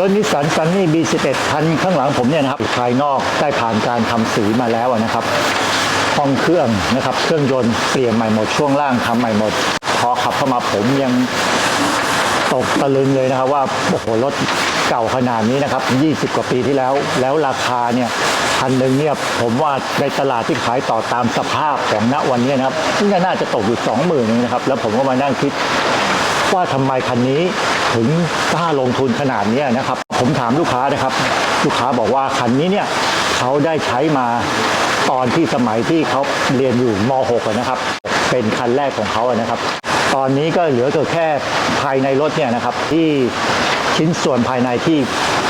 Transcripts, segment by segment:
รถนิสสันซันนี่ B11 คันข้างหลังผมเนี่ยนะครับภายนอกได้ผ่านการทำสีมาแล้วนะครับ ห้องเครื่องนะครับ เครื่องยนต์เปลี่ยนใหม่หมดช่วงล่างทำใหม่หมด พอขับเข้ามาผมยังตกตะลึงเลยนะครับว่าโอ้โหรถเก่าขนาดนี้นะครับ 20 กว่าปีที่แล้ว แล้วราคาเนี่ยพันหนึ่งเนี่ยผมว่าในตลาดที่ขายต่อตามสภาพของณวันนี้นะครับซึ่งน่าจะตกอยู่ 20,000นึงนะครับ แล้วผมก็มานั่งคิดว่าทำไมคันนี้ ถึงกล้าลงทุนขนาดนี้นะครับ ผมถามลูกค้านะครับ ลูกค้าบอกว่าคันนี้เนี่ยเขาได้ใช้มาตอนที่สมัยที่เขาเรียนอยู่ม .6 นะครับ เป็นคันแรกของเขาอะนะครับ ตอนนี้ก็เหลือแต่แค่ภายในรถเนี่ยนะครับ ที่ชิ้นส่วนภายในที่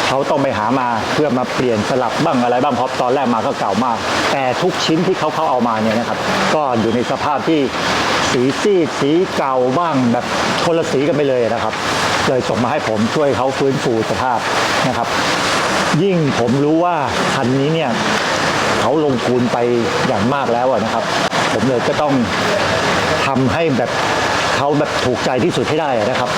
เขาต้องไปหามาเพื่อมาเปลี่ยนสลับบ้างอะไรบ้างเพราะตอนแรกมาก็เก่ามาก แต่ทุกชิ้นที่เขาเขาเอามาเนี่ยนะครับ ก็อยู่ในสภาพที่ สีซีดสีเก่าบ้างแบบคนละสีกันไปเลยนะครับ เลยส่งมาให้ผมช่วยเขาฟื้นฟูสภาพนะครับ ยิ่งผมรู้ว่าคันนี้เนี่ยเขาลงทุนไปอย่างมากแล้วนะครับ ผมเลยก็ต้องทำให้แบบเขาแบบถูกใจที่สุดให้ได้นะครับ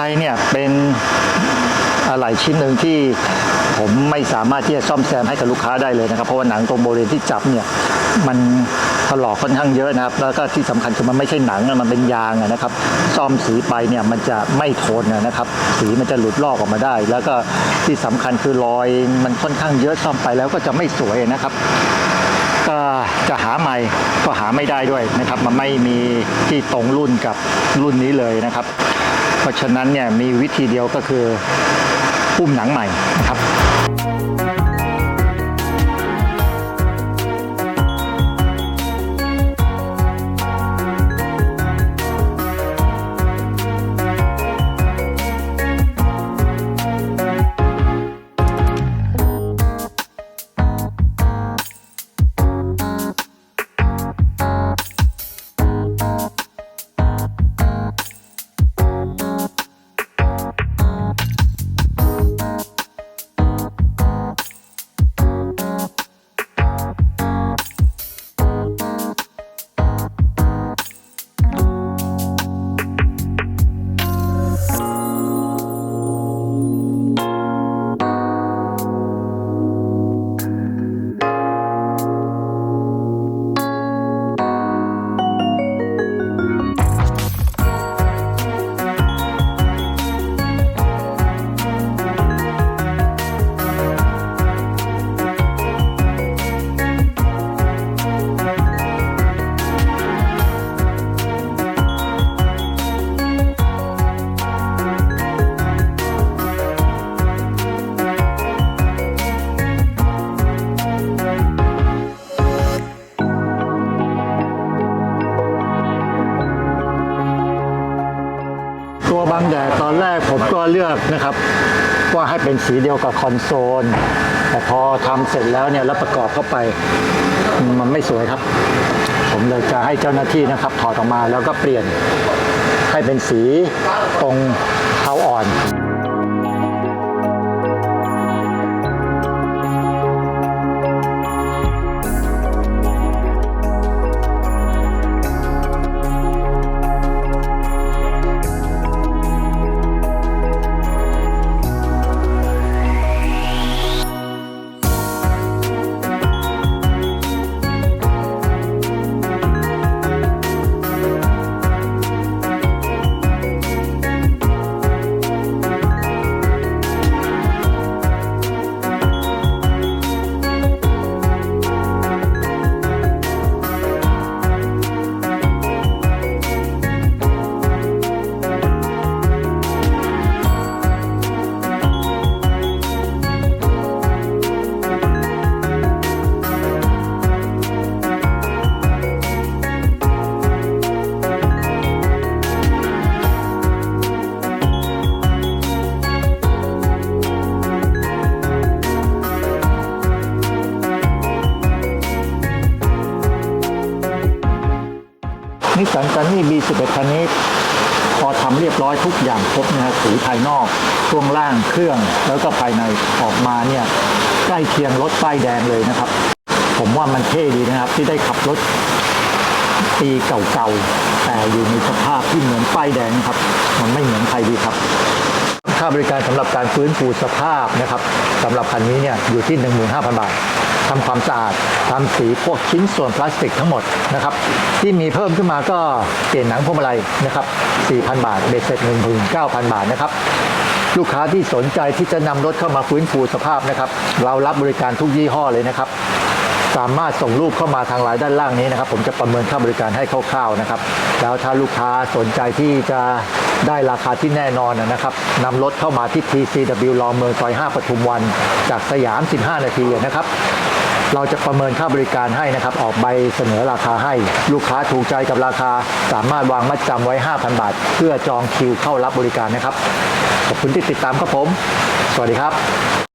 ลัยเนี่ยเป็นอะไรชิ้นหนึ่งที่ผมไม่สามารถที่จะซ่อมแซมให้กับลูกค้าได้เลยนะครับ เพราะว่าหนังตรงบริเวณที่จับเนี่ยมันถลอกค่อนข้างเยอะนะครับ แล้วก็ที่สำคัญคือมันไม่ใช่หนังอะมันเป็นยางนะครับ ซ่อมสีไปเนี่ยมันจะไม่ทนนะครับ สีมันจะหลุดลอกออกมาได้ แล้วก็ที่สำคัญคือรอยมันค่อนข้างเยอะซ่อมไปแล้วก็จะไม่สวยนะครับก็จะหาใหม่ก็หาไม่ได้ด้วยนะครับ มันไม่มีที่ตรงรุ่นกับรุ่นนี้เลยนะครับ เพราะฉะนั้นเนี่ยมีวิธีเดียวก็คือปุ้มหนังใหม่นะครับ ตัวบังแต่ตอนแรกผมก็เลือกนะครับ ว่าให้เป็นสีเดียวกับคอนโซล แต่พอทำเสร็จแล้วเนี่ยแล้วประกอบเข้าไป มันไม่สวยครับ ผมเลยจะให้เจ้าหน้าที่นะครับ ถอดออกมาแล้วก็เปลี่ยนให้เป็นสีตรงเทาอ่อน ซันนี่ B11 คันนี้ พอทำเรียบร้อยทุกอย่างครบนะฮะสีภายนอกช่วงล่างเครื่องแล้วก็ภายในออกมาเนี่ยใกล้เคียงรถป้ายแดงเลยนะครับ ผมว่ามันเท่ดีนะครับที่ได้ขับรถปีเก่าๆแต่อยู่ในสภาพที่เหมือนป้ายแดงครับ มันไม่เหมือนใครดีครับ ค่าบริการสำหรับการฟื้นฟูสภาพนะครับสำหรับคันนี้เนี่ยอยู่ที่ 15,000 บาททำความสะอาดทำสีพวกชิ้นส่วนพลาสติกทั้งหมดนะครับที่มีเพิ่มขึ้นมาก็เปลี่ยนหนังพวงมาลัยนะครับ 4,000 บาทเบ็ดเสร็จ19,000 บาทนะครับลูกค้าที่สนใจที่จะนำรถเข้ามาฟื้นฟูสภาพนะครับ เรารับบริการทุกยี่ห้อเลยนะครับ สามารถส่งรูปเข้ามาทางไลน์ด้านล่างนี้นะครับ ผมจะประเมินค่าบริการให้คร่าวๆนะครับ แล้วถ้าลูกค้าสนใจที่จะ ได้ราคาที่แน่นอนนะครับนำรถเข้ามาที่ TCW รอเมืองซอย 5 ปทุมวัน จากสยาม 15 นาทีนะครับ เราจะประเมินค่าบริการให้นะครับ ออกใบเสนอราคาให้ ลูกค้าถูกใจกับราคา สามารถวางมัดจำไว้ 5,000 บาท เพื่อจองคิวเข้ารับบริการนะครับ ขอบคุณที่ติดตามครับผม สวัสดีครับ